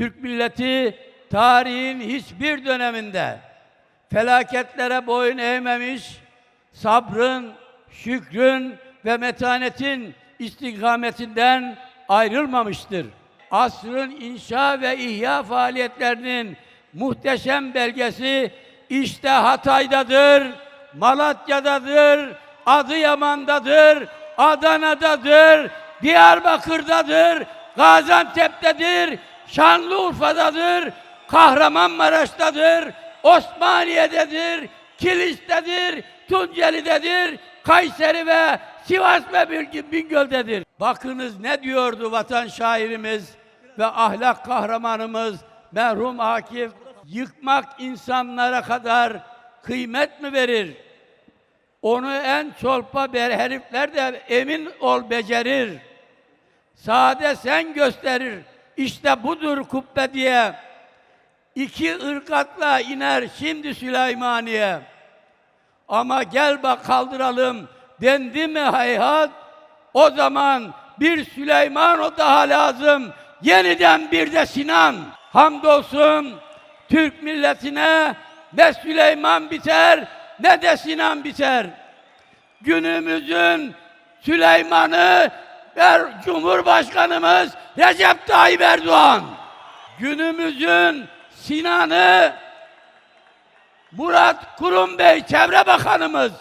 Türk milleti tarihin hiçbir döneminde felaketlere boyun eğmemiş, sabrın, şükrün ve metanetin istikametinden ayrılmamıştır. Asrın inşa ve ihya faaliyetlerinin muhteşem belgesi işte Hatay'dadır, Malatya'dadır, Adıyaman'dadır, Adana'dadır, Diyarbakır'dadır, Gaziantep'tedir, Şanlıurfa'dadır, Kahramanmaraş'tadır, Osmaniye'dedir, Kilis'tedir, Tunceli'dedir, Kayseri ve Sivas ve Bingöl'dedir. Bakınız ne diyordu vatan şairimiz ve ahlak kahramanımız merhum Akif. Yıkmak insanlara kadar kıymet mi verir? Onu en çolpa ber herifler de emin ol becerir. Sade sen gösterir. İşte budur kubbe diye. İki ırkatla iner şimdi Süleymaniye. Ama gel bak kaldıralım dendi mi hayhat o zaman bir Süleyman o daha lazım. Yeniden bir de Sinan. Hamdolsun Türk milletine ne Süleyman biter ne de Sinan biter. Günümüzün Süleyman'ı ve Cumhurbaşkanımız Recep Tayyip Erdoğan. Günümüzün Sinan'ı Murat Kurum Bey Çevre Bakanımız.